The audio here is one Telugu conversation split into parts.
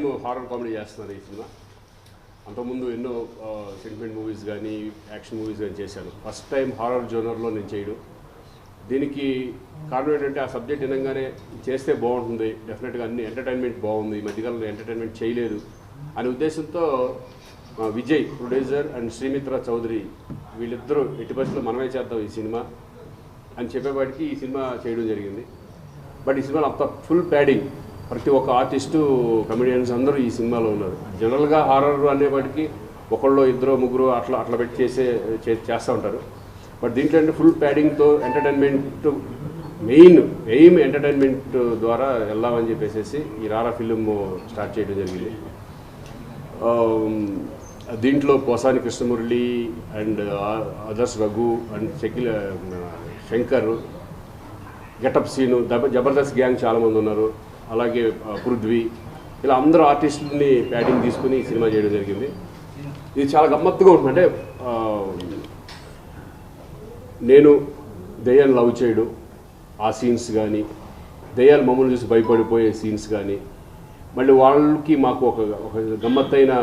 నేను హారర్ కామెడీ చేస్తున్నాను ఈ సినిమా. అంతకుముందు ఎన్నో సెంటిమెంట్ మూవీస్ కానీ యాక్షన్ మూవీస్ కానీ చేశాను ఫస్ట్ టైం హారర్ జోనర్లో నేను చేయడం దీనికి కారణం ఏంటంటే ఆ సబ్జెక్ట్ వినంగానే చేస్తే బాగుంటుంది. డెఫినెట్గా అన్ని ఎంటర్టైన్మెంట్ బాగుంది. ఈ మధ్యకాలంలో ఎంటర్టైన్మెంట్ చేయలేదు. అనే ఉద్దేశంతో విజయ్ ప్రొడ్యూసర్ అండ్ శ్రీమిత్ర చౌదరి వీళ్ళిద్దరూ ఎట్టి పరిస్థితుల్లో మనమే చేద్దాం ఈ సినిమా అని చెప్పేవాడికి ఈ సినిమా చేయడం జరిగింది. బట్ ఈ సినిమాలో అంత ఫుల్ ప్యాడింగ్ ప్రతి ఒక్క ఆర్టిస్టు కమెడియన్స్ అందరూ ఈ సినిమాలో ఉన్నారు. జనరల్గా హారర్ అనేవాడికి ఒకళ్ళు ఇద్దరు ముగ్గురు అట్లా అట్లా పెట్టి చేసే చే- చేస్తూ ఉంటారు. బట్ దీంట్లో అంటే ఫుల్ ప్యాడింగ్తో ఎంటర్టైన్మెంట్ మెయిన్ ఎయిమ్ ఎంటర్టైన్మెంట్ ద్వారా వెళ్దామని చెప్పేసి ఈ రారా ఫిలిం స్టార్ట్ చేయడం జరిగింది. దీంట్లో Posani Krishnamurali and others Raghu and Shakil Shankar getup Seenu Jabardasth gang చాలామంది ఉన్నారు. అలాగే పృథ్వీ. ఇలా అందరూ ఆర్టిస్టులని ప్యాటింగ్ తీసుకుని సినిమా చేయడం జరిగింది. ఇది చాలా గమ్మత్తుగా ఉంటుంది. అంటే నేను దయ్యాన్ని లవ్ చేయడం. ఆ సీన్స్ కానీ దయ్యాలు మమ్మల్ని చూసి భయపడిపోయే సీన్స్ కానీ మళ్ళీ వాళ్ళకి మాకు ఒక ఒక గమ్మత్తైన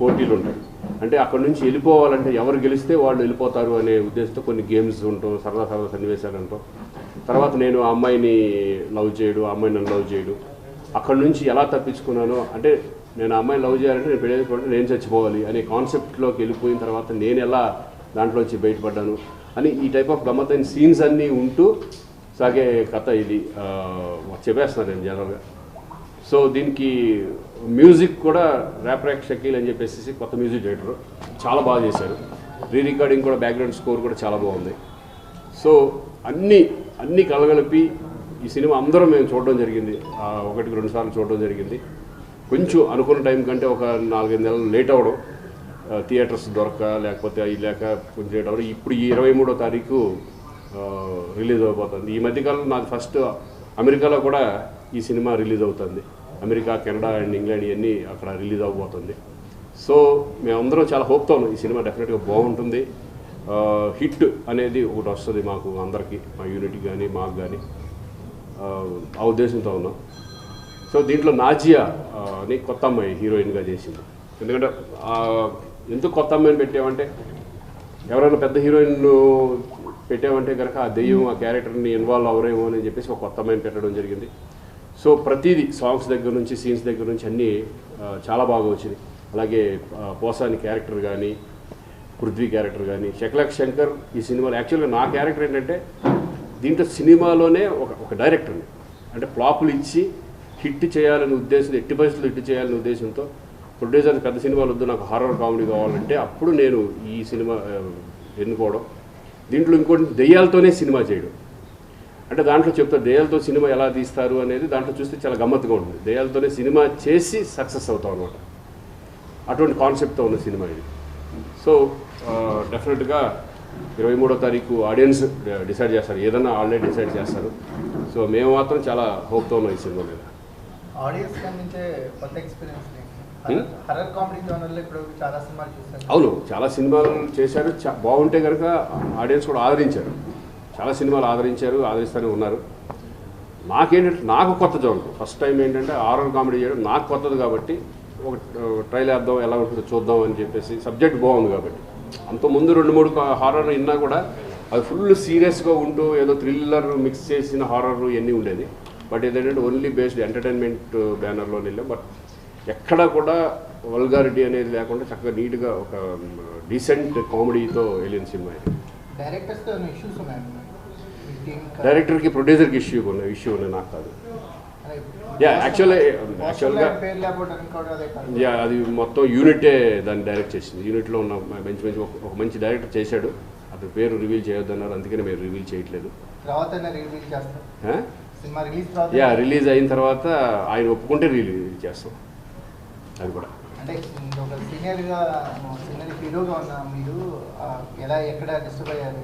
పోటీలు ఉంటాయి. అంటే అక్కడ నుంచి వెళ్ళిపోవాలంటే ఎవరు గెలిస్తే వాళ్ళు వెళ్ళిపోతారు అనే ఉద్దేశంతో కొన్ని గేమ్స్ ఉంటాం సరదా సరదా సన్నివేశాలు ఉంటాం. తర్వాత నేను ఆ అమ్మాయిని లవ్ చేయడు ఆ అమ్మాయిని నన్ను లవ్ చేయడు. అక్కడ నుంచి ఎలా తప్పించుకున్నాను అంటే నేను ఆ అమ్మాయిని లవ్ చేయాలంటే నేను పెళ్ళి చేసుకోవాలంటే నేను చచ్చిపోవాలి అనే కాన్సెప్ట్లోకి వెళ్ళిపోయిన తర్వాత నేను ఎలా దాంట్లోంచి బయటపడ్డాను అని ఈ టైప్ ఆఫ్ గమ్మత్తైన సీన్స్ అన్నీ ఉంటూ సాగే కథ ఇది. చెప్పేస్తున్నాను నేను జనరల్గా సో దీనికి మ్యూజిక్ కూడా ర్యాప్ ర్యాక్ షకీల్ అని చెప్పేసి కొత్త మ్యూజిక్ డైరెక్టర్ చాలా బాగా చేశారు. రీ రికార్డింగ్ కూడా బ్యాక్గ్రౌండ్ స్కోర్ కూడా చాలా బాగుంది. సో అన్నీ అన్ని కలగలిపి ఈ సినిమా అందరం మేము చూడడం జరిగింది. ఒకటికి రెండు సార్లు చూడడం జరిగింది. కొంచెం అనుకున్న టైం కంటే ఒక నాలుగైదు నెలలు లేట్ అవ్వడం థియేటర్స్ దొరక లేకపోతే అవి లేక కొంచెం లేట్ అవ్వడం. ఇప్పుడు ఈ ఇరవై మూడో తారీఖు రిలీజ్ అవబోతుంది. ఈ మధ్యకాలంలో నాకు ఫస్ట్ అమెరికాలో కూడా ఈ సినిమా రిలీజ్ అవుతుంది. అమెరికా కెనడా అండ్ ఇంగ్లాండ్ ఇవన్నీ అక్కడ రిలీజ్ అవ్వబోతుంది సో మేమందరం చాలా హోప్తో ఉన్నాం ఈ సినిమా డెఫినెట్గా బాగుంటుంది. హిట్ అనేది ఒకటి వస్తుంది మాకు అందరికీ మా యూనిట్కి కానీ మాకు కానీ ఆ, ఉద్దేశంతో ఉన్నాం. సో దీంట్లో నాజియా అని కొత్త అమ్మాయి హీరోయిన్గా చేసింది. ఎందుకంటే ఎందుకు కొత్త అమ్మాయిని పెట్టామంటే ఎవరైనా పెద్ద హీరోయిన్ పెట్టామంటే కనుక ఆ దెయ్యం ఆ క్యారెక్టర్ని ఇన్వాల్వ్ అవరేమో అని చెప్పేసి ఒక కొత్త అమ్మాయిని పెట్టడం జరిగింది. సో ప్రతిదీ సాంగ్స్ దగ్గర నుంచి సీన్స్ దగ్గర నుంచి అన్నీ చాలా బాగా వచ్చింది అలాగే పోసాని క్యారెక్టర్ కానీ పృథ్వీ క్యారెక్టర్ కానీ శకలక్ శంకర్ ఈ సినిమాలో యాక్చువల్గా నా క్యారెక్టర్ ఏంటంటే దీంట్లో సినిమాలోనే ఒక ఒక డైరెక్టర్ని అంటే ఫ్లాపులు ఇచ్చి హిట్ చేయాలనే ఉద్దేశం ఎట్టి పరిస్థితులు హిట్ చేయాలనే ఉద్దేశంతో ప్రొడ్యూసర్ పెద్ద సినిమాలు వద్దు నాకు హారర్ కామెడీ కావాలంటే అప్పుడు నేను ఈ సినిమా ఎన్నుకోవడం. దీంట్లో ఇంకోటి దెయ్యాలతోనే సినిమా చేయడం. అంటే దాంట్లో చెప్తారు దెయ్యాలతో సినిమా ఎలా తీస్తారు అనేది దాంట్లో చూస్తే చాలా గమ్మత్తుగా ఉంటుంది. దెయ్యాలతోనే సినిమా చేసి సక్సెస్ అవుతాం అనమాట అటువంటి కాన్సెప్ట్తో ఉన్న సినిమా ఇది. సో డెఫినెట్గా ఇరవై మూడో తారీఖు ఆడియన్స్ డిసైడ్ చేస్తారు. ఏదన్నా ఆల్రెడీ డిసైడ్ చేస్తారు. సో మేము మాత్రం చాలా హోప్తో ఉన్నాం ఈ సినిమా మీద. Hmm? అవును. చాలా సినిమాలు చేశారు. బాగుంటే కనుక ఆడియన్స్ కూడా ఆదరించారు. చాలా సినిమాలు ఆదరించారు ఆదరిస్తూనే ఉన్నారు. నాకేంటంటే నాకు కొత్త జోన్ ఫస్ట్ టైం ఏంటంటే హారర్ కామెడీ చేయడం నాకు కొత్తది కాబట్టి ఒక ట్రైల్ వేద్దాం ఎలా ఉంటుందో చూద్దాం అని చెప్పేసి సబ్జెక్ట్ బాగుంది కాబట్టి. అంత ముందు రెండు మూడు హారర్ విన్నా కూడా అది ఫుల్ సీరియస్గా ఉంటూ ఏదో థ్రిల్లర్ మిక్స్ చేసిన హారర్ ఇవన్నీ ఉండేది. బట్ ఏంటంటే ఓన్లీ బేస్డ్ ఎంటర్టైన్మెంట్ బ్యానర్లో వెళ్ళాం. బట్ ఎక్కడ కూడా వల్గారిటీ అనేది లేకుండా చక్కగా నీట్గా ఒక డీసెంట్ కామెడీతో వెళ్ళిన సినిమా డైరెక్టర్కి ప్రొడ్యూసర్కి ఇష్యూ ఉన్నాయి? ఇష్యూ ఉన్నాయి నాకు కాదు. అనుకోవడం అదే కాదు. యా అది మొత్తం యూనిటే దాన్ని డైరెక్ట్ చేసింది. యూనిట్లో ఉన్న మంచి మంచి ఒక మంచి డైరెక్టర్ చేశాడు. అతని పేరు రివీల్ చేయొద్దన్నారు. అందుకని మేము రివీల్ చేయట్లేదు. యా రిలీజ్ అయిన తర్వాత ఆయన ఒప్పుకుంటే రిలీజ్ చేస్తాం. అది కూడా. అంటే ఒక సీనియర్గా సీనియర్ హీరోగా ఉన్న మీరు ఎలా ఎక్కడ డిస్టర్బ్ అయ్యారు?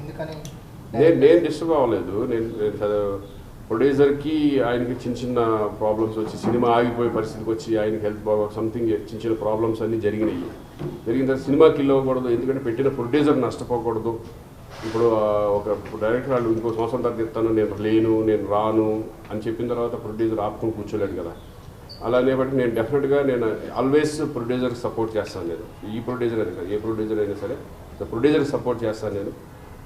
ఎందుకని నేను నేను డిస్టర్బ్ అవ్వలేదు. నేను ప్రొడ్యూసర్కి ఆయనకి చిన్న చిన్న ప్రాబ్లమ్స్ వచ్చి సినిమా ఆగిపోయే పరిస్థితికి వచ్చి ఆయనకి హెల్త్ బాగా సంథింగ్ చిన్న చిన్న ప్రాబ్లమ్స్ అన్నీ జరిగినాయి. జరిగిన తర్వాత సినిమాకి వెళ్ళకూడదు ఎందుకంటే పెట్టిన ప్రొడ్యూసర్ నష్టపోకూడదు. ఇప్పుడు ఒక డైరెక్టర్ వాళ్ళు ఇంకో సంవత్సరం తర్వాత ఇస్తాను నేను లేను నేను రాను అని చెప్పిన తర్వాత ప్రొడ్యూసర్ ఆపుకుని కూర్చోలేడు కదా. అలానే బట్టి నేను డెఫినెట్గా నేను ఆల్వేస్ ప్రొడ్యూసర్కి సపోర్ట్ చేస్తాను నేను. ఈ ప్రొడ్యూసర్ అయినా కాదు ఏ ప్రొడ్యూసర్ అయినా సరే ప్రొడ్యూసర్కి సపోర్ట్ చేస్తాను నేను.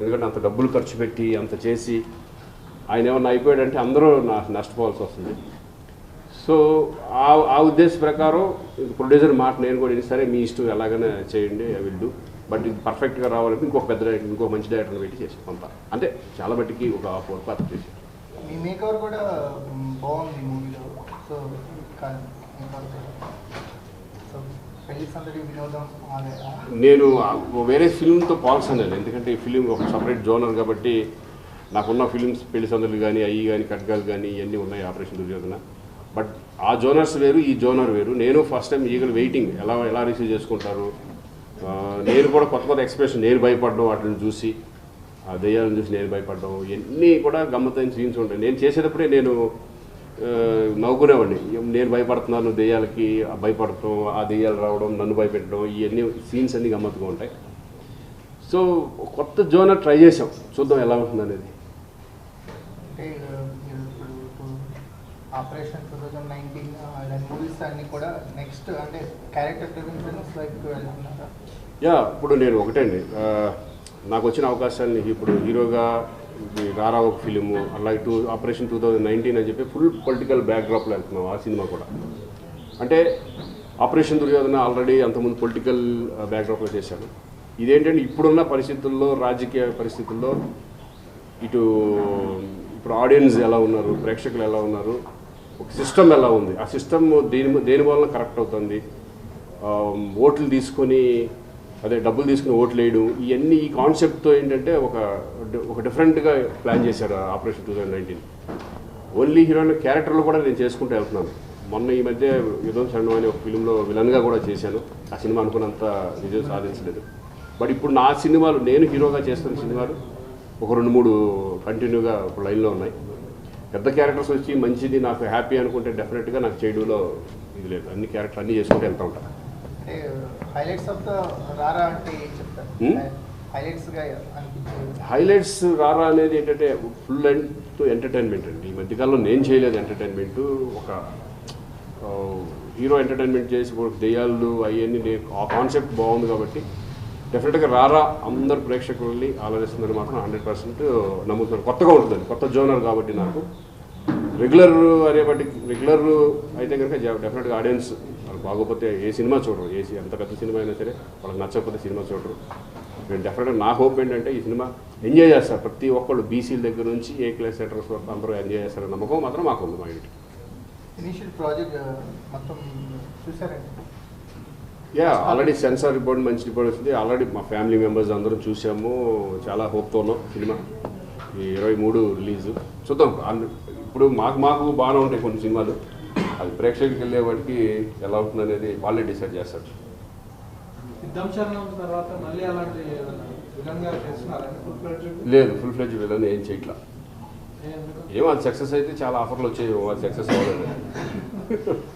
ఎందుకంటే అంత డబ్బులు ఖర్చు పెట్టి అంత చేసి ఆయన ఏమన్నా అయిపోయాడంటే అందరూ నా నష్టపోవాల్సి వస్తుంది. సో ఆ ఆ ఉద్దేశ ప్రకారం ప్రొడ్యూసర్ మాట నేను కూడా సరే మీ ఇష్టం ఎలాగైనా చేయండి ఐ విల్ డూ బట్ ఇది పర్ఫెక్ట్గా రావాలంటే ఇంకొక పెద్ద డైరెక్టర్ ఇంకొక మంచి డైరెక్టర్ని పెట్టి చేసి కొంత. అంటే చాలా మట్టికి ఒక ఫోర్ పార్ట్ చేసి మీ మేకవర్ కూడా బాగుంది మూవీలో సో నేను వేరే ఫిల్మ్తో పోల్సాను నేను ఎందుకంటే ఈ ఫిలిం ఒక సపరేట్ జోనర్ కాబట్టి నాకున్న ఫిలిమ్స్ పెళ్ళి సందర్లు కానీ అయ్యి కానీ కట్గాలు కానీ ఇవన్నీ ఉన్నాయి ఆపరేషన్ దుర్యోధన. బట్ ఆ జోనర్స్ వేరు ఈ జోనర్ వేరు. నేను ఫస్ట్ టైం ఈగలు వెయిటింగ్ ఎలా ఎలా రిసీవ్ చేసుకుంటారు? నేను కూడా కొత్త కొత్త ఎక్స్ప్రెషన్ నేను భయపడడం వాటిని చూసి ఆ దెయ్యాలను చూసి నేను భయపడడం ఇవన్నీ కూడా గమ్మత్తైన సీన్స్ ఉంటాయి. నేను చేసేటప్పుడే నేను నవ్వుకునేవాడిని. నేను భయపడుతున్నాను దెయ్యాలకి భయపడటం ఆ దెయ్యాలు రావడం నన్ను భయపెట్టడం ఇవన్నీ సీన్స్ అన్నీ గమ్మత్తుగా ఉంటాయి. సో కొత్త జోనర్ ట్రై చేసాం చూద్దాం ఎలా ఉంటుంది అనేది అంటే ఇప్పుడు ఆపరేషన్ టూ థౌజండ్ నైన్టీన్ అలాంటి మూవీస్ అన్ని కూడా నెక్స్ట్ అంటే క్యారెక్టర్ డ్రివెన్ ఫిల్మ్స్ వెళ్తున్నారా యా ఇప్పుడు నేను ఒకటే అండి నాకు వచ్చిన అవకాశాన్ని ఇప్పుడు హీరోగా రారా ఒక ఫిలిము అలాగే two operation two thousand nineteen అని చెప్పి ఫుల్ పొలిటికల్ బ్యాక్డ్రాప్లో వెళ్తున్నాం ఆ సినిమా కూడా. అంటే ఆపరేషన్ దుర్యోధన ఆల్రెడీ అంతకుముందు పొలిటికల్ బ్యాక్డ్రాప్లో చేశాను ఇదేంటంటే ఇప్పుడున్న పరిస్థితుల్లో రాజకీయ పరిస్థితుల్లో ఇటు ఇప్పుడు ఆడియన్స్ ఎలా ఉన్నారు? ప్రేక్షకులు ఎలా ఉన్నారు? ఒక సిస్టమ్ ఎలా ఉంది? ఆ సిస్టమ్ దేని దేని వలన కరెక్ట్ అవుతుంది? ఓట్లు తీసుకొని అదే డబ్బులు తీసుకుని ఓట్లు వేయడం ఇవన్నీ ఈ కాన్సెప్ట్తో ఏంటంటే ఒక ఒక డిఫరెంట్గా ప్లాన్ చేశారు operation two thousand nineteen only heroine క్యారెక్టర్లు కూడా నేను చేసుకుంటూ వెళ్తున్నాను. మొన్న ఈ మధ్య యుధం చరణం అనే ఒక ఫిలింలో విలన్గా కూడా చేశాను. ఆ సినిమా అనుకున్నంత విజయం సాధించలేదు. బట్ ఇప్పుడు నా సినిమాలు నేను హీరోగా చేస్తున్న సినిమాలు ఒక రెండు మూడు కంటిన్యూగా లైన్లో ఉన్నాయి. పెద్ద క్యారెక్టర్స్ వచ్చి మంచిది నాకు హ్యాపీ అనుకుంటే డెఫినెట్గా నాకు చేయడంలో ఇది లేదు. అన్ని క్యారెక్టర్ అన్నీ చేసుకుంటూ వెళ్తూ ఉంటాను అంటే హైలైట్స్ ద రారా Hmm? అనేది ఏంటంటే ఫుల్ లెంత్ ఎంటర్టైన్మెంట్ అండి. ఈ మధ్యకాలంలో నేను చేయలేదు ఎంటర్టైన్మెంట్ ఒక హీరో ఎంటర్టైన్మెంట్ చేసి దెయ్యాలు అవన్నీ నేను ఆ కాన్సెప్ట్ బాగుంది కాబట్టి డెఫినెట్గా రారా అందరు ప్రేక్షకులని ఆలోచిస్తుందని మాత్రం హండ్రెడ్ పర్సెంట్ నమ్ముతున్నాను కొత్తగా ఉంటుందండి. కొత్త జోనర్ కాబట్టి నాకు. రెగ్యులర్ అనేప్పటి రెగ్యులర్ అయితే కనుక డెఫినెట్గా ఆడియన్స్ వాళ్ళు బాగోపోతే ఏ సినిమా చూడరు. ఏ ఎంత పెద్ద సినిమా అయినా సరే వాళ్ళకి నచ్చకపోతే సినిమా చూడరు. నేను డెఫినెట్గా నా హోప్ ఏంటంటే ఈ సినిమా ఎంజాయ్ చేస్తారు. ప్రతి ఒక్కళ్ళు బీసీల దగ్గర నుంచి ఏ క్లాస్ సెటర్స్ వరకు అందరూ ఎంజాయ్ చేస్తారని నమ్మకం మాత్రం మాకు ఉంది మా ఇంటికి. ఇనిషియల్ ప్రాజెక్ట్ మొత్తం చూసారండి? యా ఆల్రెడీ సెన్సార్ రిపోర్ట్ మంచి రిపోర్ట్ వచ్చింది. ఆల్రెడీ మా ఫ్యామిలీ మెంబర్స్ అందరం చూసాము. చాలా హోప్తో ఉన్నాం. సినిమా. ఈ ఇరవై మూడు రిలీజ్ చూద్దాం. ఇప్పుడు మాకు మాకు బాగానే ఉంటాయి కొన్ని సినిమాలు. అది ప్రేక్షకులకు వెళ్ళే వాటికి ఎలా ఉంటుంది అనేది వాళ్ళే డిసైడ్ చేస్తారు. లేదు ఫుల్ ఫ్లెడ్జ్ విలన్ ఏం చేయట్లా. ఏమో అది సక్సెస్ అయితే చాలా ఆఫర్లు వచ్చాయి. అది సక్సెస్ అవ్వలేదు.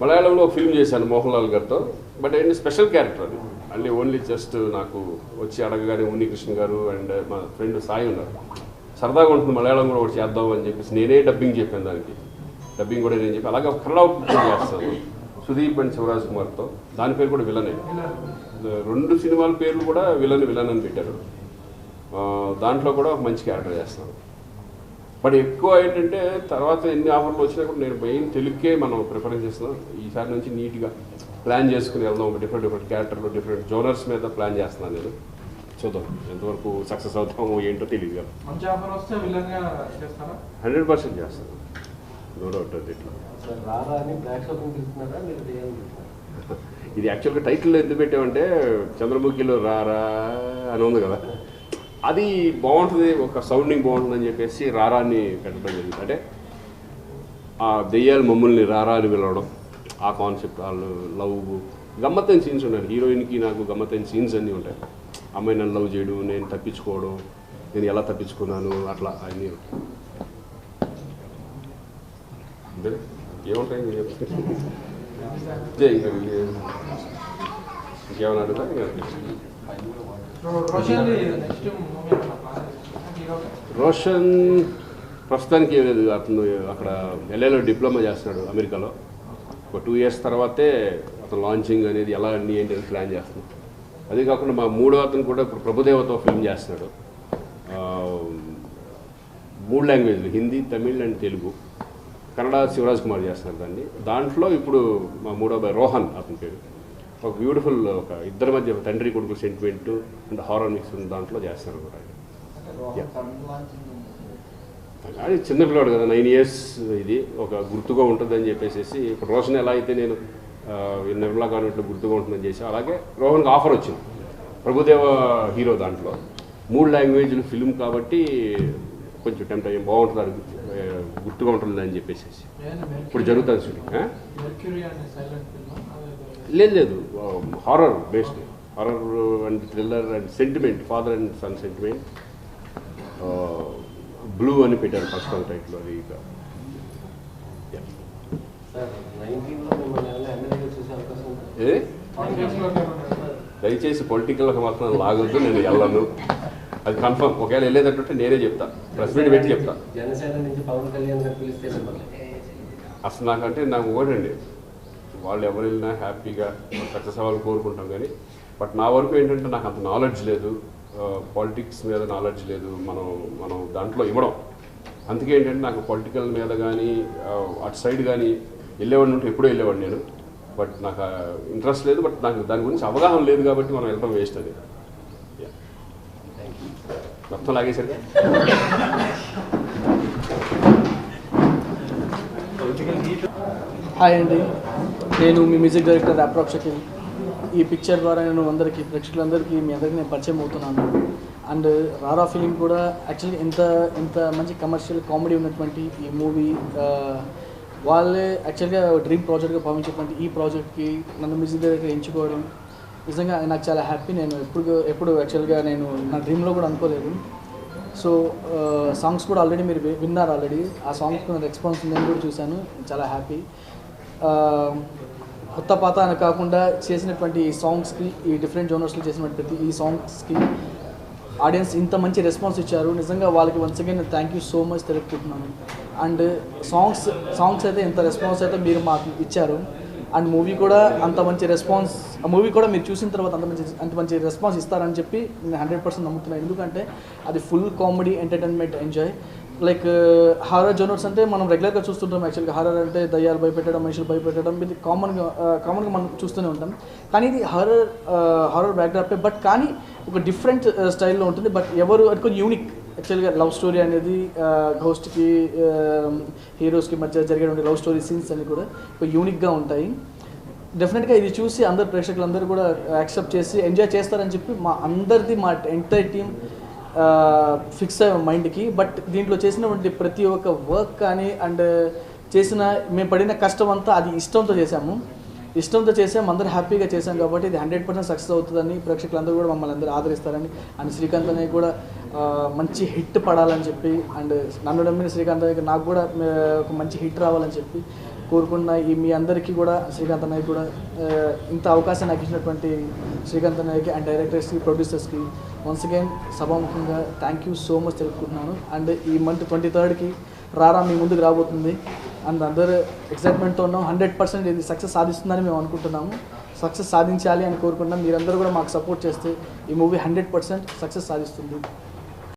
మలయాళంలో ఒక ఫిల్మ్ చేశాను మోహన్ లాల్ గారితో. బట్ ఏంటి స్పెషల్ క్యారెక్టర్ అది. అంటే ఓన్లీ జస్ట్ నాకు వచ్చి అడగగానే ఉన్నికృష్ణ గారు అండ్ మా ఫ్రెండ్ సాయి ఉన్నారు. సరదాగా ఉంటుంది మలయాళం కూడా ఒకటి చేద్దాం అని చెప్పేసి నేనే డబ్బింగ్ చెప్పాను దానికి. డబ్బింగ్ కూడా నేను చెప్పి అలాగే కన్నడ చేస్తాను సుదీప్ అండ్ శివరాజ్ కుమార్తో. దాని పేరు కూడా విలనే. రెండు సినిమాల పేర్లు కూడా విలన్ విలన్ అని పెట్టారు. దాంట్లో కూడా ఒక మంచి క్యారెక్టర్ చేస్తాను. బట్ ఎక్కువ ఏంటంటే తర్వాత ఎన్ని ఆఫర్లు వచ్చినా కూడా నేను మెయిన్ తెలుగుకే మనం ప్రిఫరెన్స్ చేస్తున్నాం. ఈసారి నుంచి నీట్గా ప్లాన్ చేసుకుని వెళ్దాం. డిఫరెంట్ డిఫరెంట్ క్యారెక్టర్లు డిఫరెంట్ జోనర్స్ మీద ప్లాన్ చేస్తున్నాను నేను. చూద్దాం. ఎంతవరకు సక్సెస్ అవుతామో ఏంటో తెలియదు కదా. హండ్రెడ్ పర్సెంట్ చేస్తాను. నో డౌట్ అది ఇట్లా. ఇది యాక్చువల్గా టైటిల్ ఎందుకు పెట్టామంటే చంద్రముఖిలో రారా అని ఉంది కదా. అది బాగుంటుంది ఒక సౌండింగ్ బాగుంటుంది అని చెప్పేసి రారా అని పెట్టడం జరిగింది. అంటే ఆ దెయ్యాలు మమ్మల్ని రారా అని పిలవడం ఆ కాన్సెప్ట్ వాళ్ళు లవ్ గమ్మత్తైన సీన్స్ ఉన్నాయి. హీరోయిన్కి నాకు గమ్మత్తైన సీన్స్ అన్నీ ఉంటాయి. అమ్మాయి నన్ను లవ్ చేయడం నేను తప్పించుకోవడం నేను ఎలా తప్పించుకున్నాను అట్లా అన్నీ ఉంటాయి. ఏముంటాయి మీరు చెప్తే? ఇదే ఇంకా ఇది- ఇంకేమైనా అడుగుతా రోషన్ ప్రస్తుతానికి ఏం లేదు అతను అక్కడ ఎల్ఏలో డిప్లొమా చేస్తున్నాడు అమెరికాలో. ఒక టూ ఇయర్స్ తర్వాతే అతను లాంచింగ్ అనేది ఎలా అన్ని ఏంటి అని ప్లాన్ చేస్తున్నాడు. అదే కాకుండా మా మూడో అతను కూడా ఇప్పుడు ప్రభుదేవతో ఫిల్మ్ చేస్తున్నాడు. మూడు లాంగ్వేజ్లు హిందీ తమిళ్ అండ్ తెలుగు. కన్నడ శివరాజ్ కుమార్ చేస్తున్నారు దాన్ని. దాంట్లో ఇప్పుడు మా మూడో రోహన్ అతని పేరు. ఒక బ్యూటిఫుల్ ఒక ఇద్దరి మధ్య తండ్రి కొడుకు సెంటిమెంట్ అండ్ హారర్ మిక్స్ ఉన్న దాంట్లో చేస్తున్నారు కూడా. అది చిన్న పిల్లవాడు కదా నైన్ ఇయర్స్ ఇది. ఒక గుర్తుగా ఉంటుందని చెప్పేసి ఇప్పుడు రోషన్ ఎలా అయితే నేను నిర్మలా కాన్వెంట్లో గుర్తుగా ఉంటుందని చేసి అలాగే రోహన్కి ఆఫర్ వచ్చింది. ప్రభుదేవ హీరో దాంట్లో. మూడు లాంగ్వేజ్లు ఫిల్మ్ కాబట్టి కొంచెం టెంప్ట్ అయ్యి. బాగుంటుంది గుర్తుగా ఉంటుంది అని చెప్పేసి ఇప్పుడు జరుగుతుంది షూటింగ్ లేదు లేదు. Horror based horror and thriller and sentiment father and son sentiment blue అని పెట్టారు ఫస్ట్ వన్ టైట్లో అది ఇక. దయచేసి పొలిటికల్గా మాత్రం లాగొద్దు నేను వెళ్ళను. అది కన్ఫర్మ్ ఒకవేళ వెళ్ళేటట్టుంటే నేనే చెప్తా. ప్రెస్ మీట్ పెట్టి చెప్తా. జనసేన నుంచి పవన్ కళ్యాణ్ గారు పిలిస్తే మిమ్మల్ని అసలు నాకంటే నాకు ఒకటండి వాళ్ళు ఎవరు వెళ్ళినా హ్యాపీగా సక్సెస్ అవ్వాలని కోరుకుంటాం కానీ బట్ నా వరకు ఏంటంటే నాకు అంత నాలెడ్జ్ లేదు. పాలిటిక్స్ మీద నాలెడ్జ్ లేదు. మనం మనం దాంట్లో ఇవ్వడం. అందుకే ఏంటంటే నాకు పొలిటికల్ మీద కానీ అటు సైడ్ కానీ వెళ్ళేవాడిని ఉంటే ఎప్పుడూ వెళ్ళేవాడిని నేను. బట్ నాకు ఇంట్రెస్ట్ లేదు. బట్ నాకు దాని గురించి అవగాహన లేదు కాబట్టి మనం వెళ్ళడం వేస్ట్ అది. మొత్తం మొత్తం లాగేసరికి హాయ్ అండి. నేను మీ మ్యూజిక్ డైరెక్టర్ అప్రాక్ షకీల్ ఈ పిక్చర్ ద్వారా నేను అందరికీ ప్రేక్షకులందరికీ మీ అందరికీ నేను పరిచయం అవుతున్నాను. అండ్ రారా ఫిలిం కూడా యాక్చువల్లీ ఎంత ఎంత మంచి కమర్షియల్ కామెడీ ఉన్నటువంటి ఈ మూవీ వాళ్ళే యాక్చువల్గా డ్రీమ్ ప్రాజెక్ట్గా భావించేటువంటి ఈ ప్రాజెక్ట్కి నన్ను మ్యూజిక్ డైరెక్టర్ ఎంచుకోవడం నిజంగా నాకు చాలా హ్యాపీ నేను ఎప్పుడు ఎప్పుడు యాక్చువల్గా నేను నా డ్రీమ్లో కూడా అనుకోలేదు. సో సాంగ్స్ కూడా ఆల్రెడీ మీరు విన్నారు ఆల్రెడీ ఆ సాంగ్స్ కూడా రెస్పాన్స్ నేను కూడా చూశాను. చాలా హ్యాపీ కొత్త పాత అని కాకుండా చేసినటువంటి ఈ సాంగ్స్కి ఈ డిఫరెంట్ జోనర్స్లో చేసినటువంటి ప్రతి ఈ సాంగ్స్కి ఆడియన్స్ ఇంత మంచి రెస్పాన్స్ ఇచ్చారు. నిజంగా వాళ్ళకి once again thank you so much తెలుపుకుంటున్నాను. అండ్ సాంగ్స్ సాంగ్స్ అయితే ఇంత రెస్పాన్స్ అయితే మీరు మాకు ఇచ్చారు. అండ్ మూవీ కూడా అంత మంచి రెస్పాన్స్ ఆ మూవీ కూడా మీరు చూసిన తర్వాత అంత మంచి అంత మంచి రెస్పాన్స్ ఇస్తారని చెప్పి నేను హండ్రెడ్ పర్సెంట్ నమ్ముతున్నాను ఎందుకంటే అది full comedy entertainment enjoy like horror genres అంటే మనం రెగ్యులర్గా చూస్తుంటాం యాక్చువల్గా హారర్ అంటే దయ్యాలు భయపెట్టడం మనుషులు భయపెట్టడం ఇది కామన్గా కామన్గా uh, మనం చూస్తూనే ఉంటాం. కానీ ఇది హారర్ హారర్ బ్యాక్డ్రాపే బట్ కానీ ఒక డిఫరెంట్ స్టైల్లో uh, ఉంటుంది. బట్ ఎవరు అది కొంచెం యూనిక్ యాక్చువల్గా లవ్ స్టోరీ అనేది uh, గోస్ట్కి హీరోస్కి um, మధ్య జరిగేటువంటి లవ్ స్టోరీ సీన్స్ అన్ని కూడా ఒక యూనిక్గా ఉంటాయి. డెఫినెట్గా ఇది చూసి అందరు ప్రేక్షకులందరూ కూడా యాక్సెప్ట్ చేసి ఎంజాయ్ చేస్తారని చెప్పి మా అందరిది మా ఎంటైర్ టీం ఫిక్స్ అయ్యాం మైండ్కి బట్ దీంట్లో చేసినటువంటి ప్రతి ఒక్క వర్క్ కానీ అండ్ చేసిన మేము పడిన కష్టం అంతా అది ఇష్టంతో చేశాము. ఇష్టంతో చేసాం అందరూ హ్యాపీగా చేశాం కాబట్టి ఇది హండ్రెడ్ పర్సెంట్ సక్సెస్ అవుతుందని ప్రేక్షకులందరూ కూడా మమ్మల్ని అందరూ ఆదరిస్తారని. అండ్ శ్రీకాంత్ అనేది కూడా మంచి హిట్ పడాలని చెప్పి అండ్ నన్ను నమ్మిన శ్రీకాంత్ నాకు కూడా ఒక మంచి హిట్ రావాలని చెప్పి. కోరుకున్న ఈ మీ అందరికీ కూడా శ్రీకాంత్ అన్నయ్య కూడా ఇంత అవకాశం నాకు ఇచ్చినటువంటి శ్రీకాంత్ అన్నయ్యకి అండ్ డైరెక్టర్స్కి ప్రొడ్యూసర్స్కి వన్స్ అగైన్ సభాముఖంగా థ్యాంక్ యూ సో మచ్ తెలుపుకుంటున్నాను. అండ్ ఈ మంత్ ట్వంటీ థర్డ్కి రారా మీ ముందుకు రాబోతుంది. అండ్ అందరూ ఎక్సైట్మెంట్తో ఉన్నాం. హండ్రెడ్ పర్సెంట్ ఇది సక్సెస్ సాధిస్తుందని మేము అనుకుంటున్నాము. సక్సెస్ సాధించాలి అని కోరుకుంటున్నాం. మీరందరూ కూడా మాకు సపోర్ట్ చేస్తే ఈ మూవీ హండ్రెడ్ పర్సెంట్ సక్సెస్ సాధిస్తుంది.